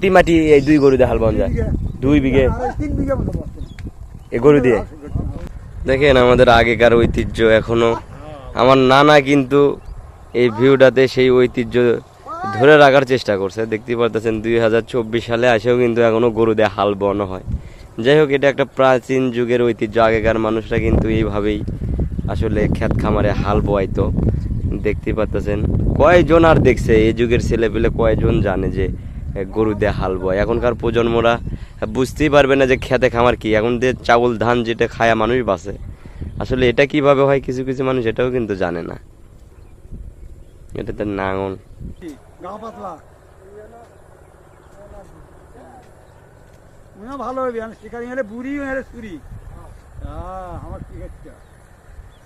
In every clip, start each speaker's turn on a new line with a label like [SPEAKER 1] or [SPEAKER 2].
[SPEAKER 1] টি মাটি এই দুই গরু দিয়ে হাল বান যায়। দুই বিঘে। এ গরু দিয়ে। দেখেন আমাদের আগেকার ঐতিহ্য এখনও। আমার নানা কিন্তু এই ভিউটাতে সেই ঐতিহ্য ধরে রাখার চেষ্টা করছে। দেখতে পারতেছেন দুই হাজার চব্বিশ সালে আসেও কিন্তু এখনও গরু দিয়ে হাল বনো হয়। যাই হোক, এটা একটা প্রাচীন যুগের ঐতিহ্য। আগেকার মানুষরা কিন্তু এইভাবেই আসলে ক্ষেত খামারে হাল বোয়াইতো। দেখতে পারতেছেন। কয়জন আর দেখছে? এই যুগের ছেলে পেলে কয়জন জানে যে গরু দিয়ে হাল বয়? এখনকার প্রজন্মরা বুঝতেই পারবে না যে খেতে খামার কি। এখন দিয়ে চাউল, ধান যেটা খায়া মানুষ বাসে আসলে এটা কীভাবে হয় কিছু কিছু মানুষ এটাও কিন্তু জানে না। এটা তো নাঙল।
[SPEAKER 2] ভালো হবে শিকারি বুড়ি আমার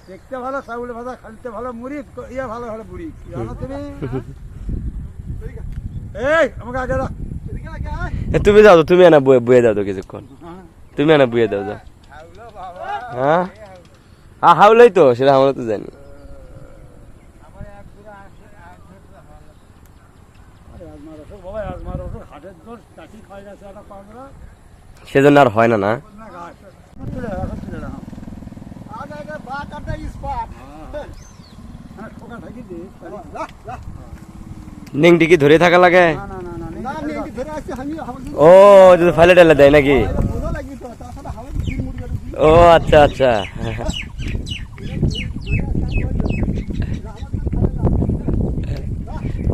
[SPEAKER 2] দেখতে ভালো চাউল ভাজা খাইতে ভালো মুড়ি ইয়ে ভালো হলে বুড়ি জানো তুমি? এই আমাকে আগে দাও।
[SPEAKER 1] তুমি যাও তো তুমি এনা বয়ে বয়ে দাও তো কিছুক্ষণ। তুমি এনা বয়ে দাও যাও হ্যাঁ? হ্যাঁ হাউলাই তো সেটা আমরা তো জানি। সেজন্য আর হয় না না? নেংটি কি ধরে থাকা লাগে?
[SPEAKER 2] না না না না না নেই ধরে আসছে আমি আমাকে
[SPEAKER 1] ও যদি ফাইলে টেলে দেয় নাকি? ও আচ্ছা আচ্ছা।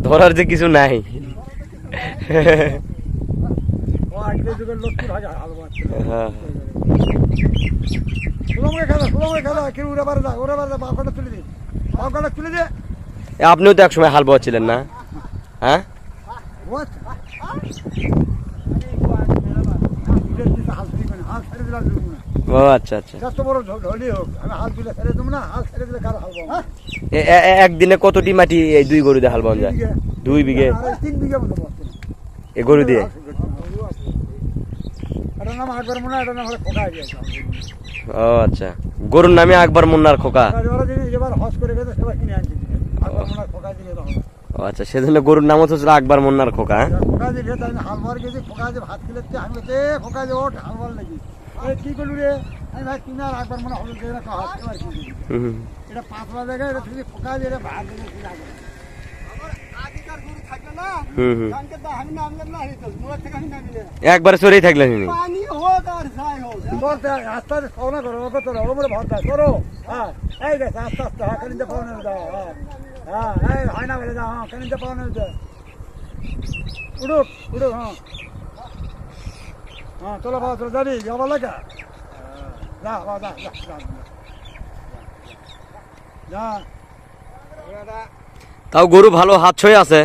[SPEAKER 1] ধরার যে কিছু নাই
[SPEAKER 2] ও আজকে যুগের লক্ষ্মী ভাজা হাল বাচ্চা
[SPEAKER 1] হ্যাঁ। আপনিও তো একসময় হাল বোয়াচ্ছিলেন না? হ্যাঁ। ও আচ্ছা আচ্ছা। একদিনে কতটি মাটি এই দুই গরু দিয়ে হাল বান যায়? দুই বিঘে।
[SPEAKER 2] তিন বিঘা
[SPEAKER 1] এ গরু দিয়ে?
[SPEAKER 2] এটার নাম আকবর মনে হয় এটার নাম হলো খোকা গিয়েছে
[SPEAKER 1] ও আচ্ছা। গরুর নামে আকবর মুন্নার খোকা?
[SPEAKER 2] এবার হজ করে গেছে সেবার কিনে আনছে। আকবর খোকা দিলে
[SPEAKER 1] ও আচ্ছা সেজন্য গরুর নাম হচ্ছে আকবর মুন্নার খোকা হ্যাঁ?
[SPEAKER 2] খোকা দিলে তাই হাল মার গেছে খোকা যে ভাত খেলেছে আমি বলতে খোকা যে ওঠ হাল লাগি আরে কি করলু রে? আমি ভাই কিনে আর আকবর হলুদ দিয়ে। এটা পাতলা তুমি খোকা দিয়ে ভাত দিলে
[SPEAKER 1] একবারে চড়েই থাকলেন
[SPEAKER 2] হ্যাঁ হ্যাঁ হ্যাঁ। হ্যাঁ হয় হ্যাঁ হ্যাঁ। হ্যাঁ চলো বাবা চলো যাবি যাবার লাগা? বাবা যা যা
[SPEAKER 1] তাও গরু ভালো হাত ছয়ে আছে।